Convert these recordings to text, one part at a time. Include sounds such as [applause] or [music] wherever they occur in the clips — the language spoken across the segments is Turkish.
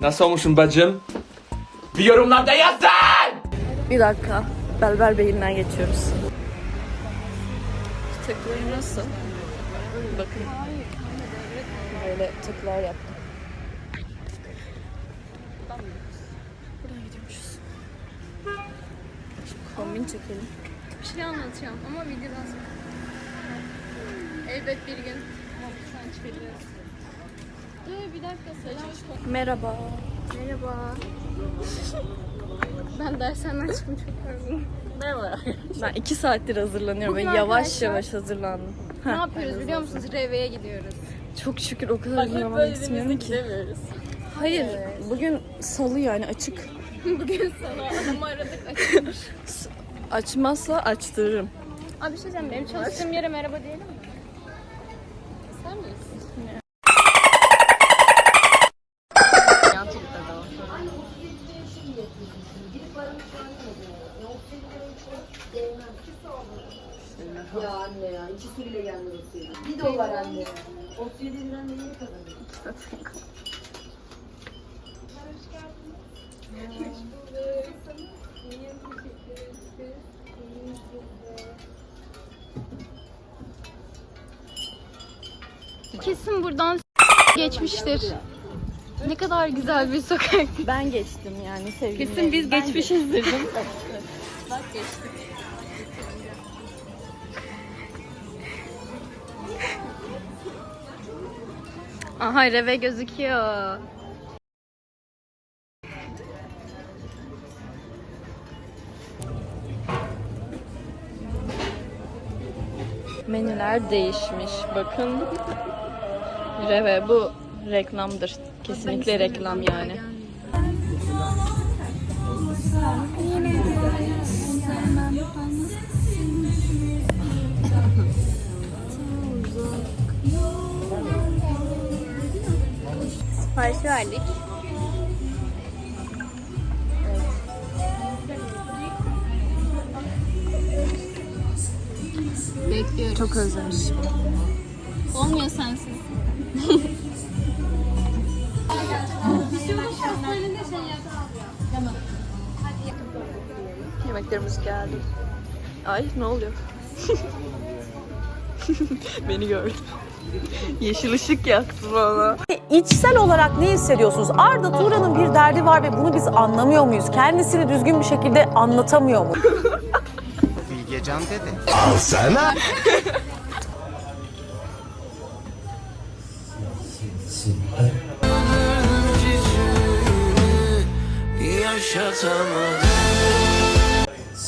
Nasıl olmuşum bacım? Bir yorumlarda yazın! Bir dakika. Belber Bey'inden geçiyoruz. Tıkları nasıl? Bakın. Böyle tıklar yaptım. Buradan gidiyormuşuz. Şimdi kombin çekelim. Bir şey anlatacağım ama videodan sonra. Elbet bir gün utanç veriyoruz. Dur bir dakika selam. Merhaba. Merhaba. [laughs] ben dershaneden çıktım çok yorgunum. Ben iki saattir hazırlanıyorum ve Bugün yavaş arkadaşlar- yavaş hazırlandım. Ne yapıyoruz biliyor musunuz? Reve'ye gidiyoruz. Çok şükür o kadar zaman gitmiyorum ki. Hayır, bugün salı yani açık. [laughs] Bugün sana adamı aradık açılmış. Açmazsa açtırırım. Abi bir şey diyeceğim benim çalıştığım yere merhaba diyelim mi? Sen misin? Ya anne ya. iki sürüyle geldi Rusya'ya. Bir dolar anne. 37 liranın neyini kazanıyor? Kesin buradan geçmiştir. Ne kadar güzel bir sokak. [laughs] Ben geçtim yani sevgilimle. Kesin biz Ben geçmişizdir. değil mi? [laughs] Aha reve gözüküyor. Menüler değişmiş. Bakın. Reve bu reklamdır. Kesinlikle reklam yani. Sipariş verdik. Bekliyoruz. Çok özlemişim. Olmuyor sensiz. [laughs] Yemeklerimiz geldi. Ay ne oluyor? [laughs] Beni gördü. Yeşil ışık yaktı bana. İçsel olarak ne hissediyorsunuz? Arda Turan'ın bir derdi var ve bunu biz anlamıyor muyuz? Kendisini düzgün bir şekilde anlatamıyor mu? [laughs] Bilgecan dedi. [laughs]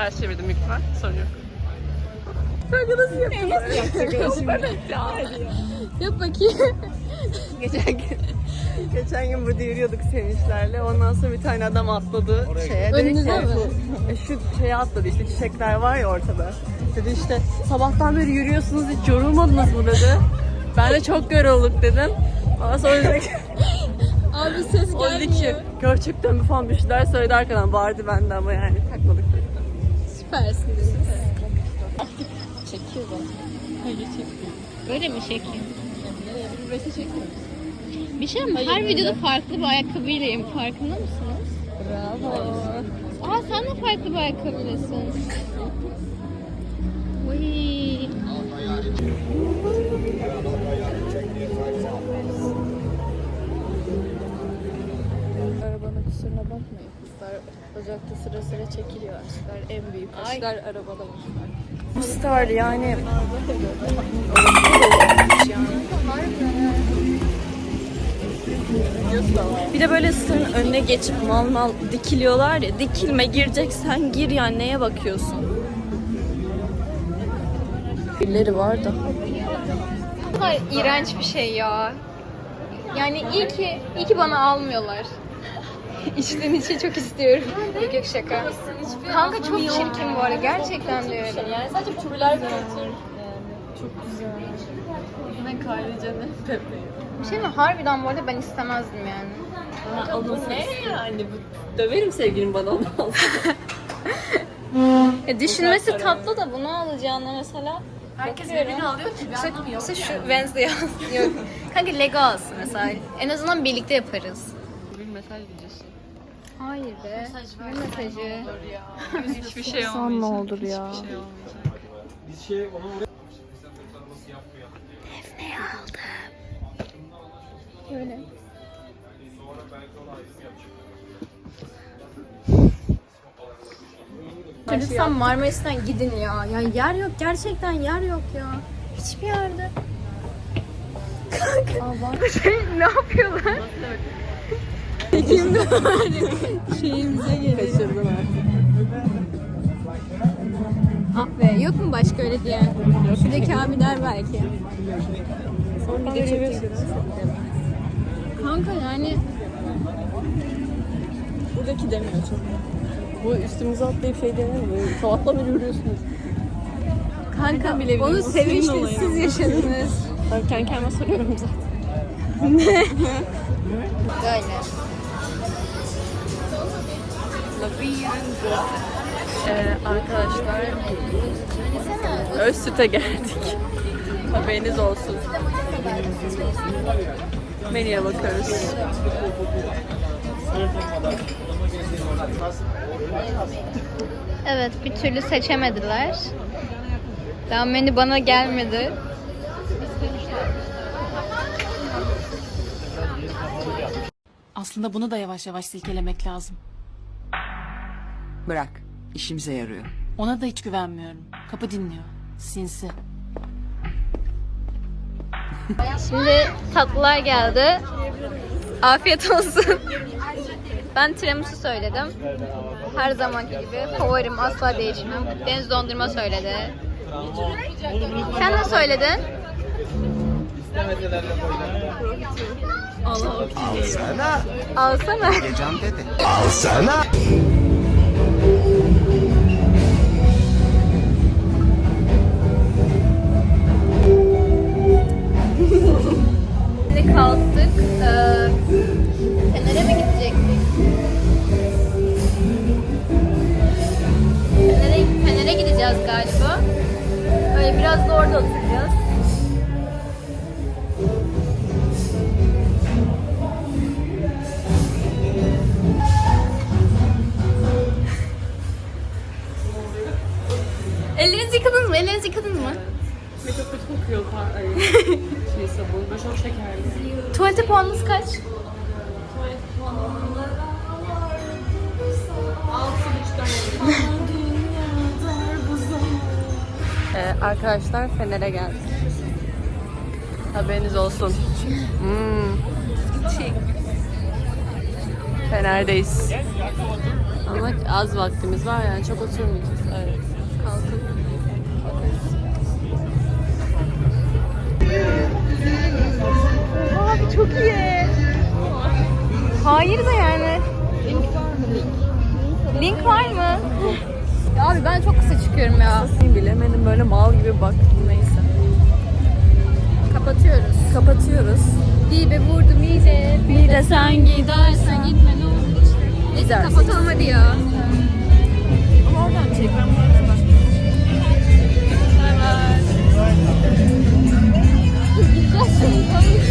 Ters çevirdim lütfen. Sorun yok. Kanka nasıl yaptın? [laughs] Yap bakayım. [laughs] Geçen gün, geçen gün burada yürüyorduk sevinçlerle. Ondan sonra bir tane adam atladı şeye. Dedi Önünüze mi? "E, Şu şeye atladı işte çiçekler var ya ortada. Dedi işte sabahtan beri yürüyorsunuz hiç yorulmadınız mı dedi. Ben de çok yorulduk dedim. Ondan sonra dedi ki, Abi ses [laughs] gelmiyor. gerçekten mi falan bir şeyler söyledi arkadan bağırdı bende ama yani takmadık. Süpersin dediniz. Çekiyor bana. Hayır çekiyor. Böyle mi çekeyim? Bir şey mi? Her videoda farklı bir ayakkabıylayım. Farkında mısınız? Bravo. Aa sen de farklı bir ayakkabılasın. Uy. Arabanın kusuruna bakmayın kızlar. Ocakta sıra sıra çekiliyor aşklar. En büyük aşklar arabada var. Star yani. Bir de böyle sırın önüne geçip mal mal dikiliyorlar ya. Dikilme gireceksen gir yani neye bakıyorsun? Birileri var da. Ne kadar iğrenç bir şey ya. Yani iyi ki, iyi ki bana almıyorlar. İçten içe çok istiyorum. Yok yok şaka. Kanka çok çirkin bu arada. Gerçekten diyorum. Yani sadece turlar kültür. Çok güzel. Ne Kylie Pepe. Bir şey mi? Harbiden bu arada ben istemezdim yani. Ne yani? Bu- Döverim sevgilim bana onu alsın. [laughs] Ya düşünmesi tatlı da bunu alacağına mesela. Herkes birbirini alıyor ki ben almıyorum. Mesela şu Wednesday al. Yok. Kanka Lego alsın mesela. En azından birlikte yaparız. Mesaj videosu. Hayır be. Ne mesajı? [laughs] Hiçbir şey olmayacak. Sen ne olur ya. Hiçbir şey olmayacak. Böyle. Lütfen Marmaris'ten gidin ya. Ya yer yok. Gerçekten yer yok ya. Hiçbir yerde. Kanka. [laughs] Şey, ne yapıyorlar? [laughs] Şeyimize geliyor. Kaçırdın artık. Ah be yok mu başka öyle diyen? Şuradaki abi der belki. Sonra video çekiyoruz. Kanka yani Buradaki demiyor çok. Bu üstümüze atlayıp şey demiyor mu? Sabahtan beri yürüyorsunuz. kanka bile biliyorum. onu O sevinçli olayın. siz yaşadınız. Ben kendi kendime soruyorum zaten. [laughs] Böyle. Ee, arkadaşlar Özsüt'e geldik. [laughs] Haberiniz olsun. Menüye bakıyoruz. Evet bir türlü seçemediler. Daha menü bana gelmedi. Aslında bunu da yavaş yavaş silkelemek lazım. Bırak. işimize yarıyor. Ona da hiç güvenmiyorum. Kapı dinliyor. Sinsi. Şimdi tatlılar geldi. Afiyet olsun. Ben tiramisu söyledim. Her zamanki gibi favorim asla değişmem. Deniz dondurma söyledi. Sen ne söyledin? Sana Alsana. Bilgecan dedi. Şimdi kalktık. Ee, mi gidecektik? Fener'e, gideceğiz galiba. Öyle biraz da orada oturacağız. Ellerinizi yıkadınız mı? Ellerinizi yıkadınız mı? Ne çok kötü kokuyor. [laughs] Şey sabun. Böyle çok şekerli. Tuvalete puanınız kaç? Ee, arkadaşlar Fener'e geldik. Haberiniz olsun. Hmm. Fener'deyiz. Ama az vaktimiz var yani çok oturmayacağız. Evet. Kalkın. Abi çok iyi. Hayır da yani. Link var mı? Ya abi ben çok kısa çıkıyorum ya. Nasıl bilemedim böyle mal gibi baktım neyse. Kapatıyoruz. Kapatıyoruz. Dibe vurdum iyice. Bir de sen gidersen gitme ne olur işte. Neyse kapatalım hadi ya. Ama oradan çek. Ben bu see.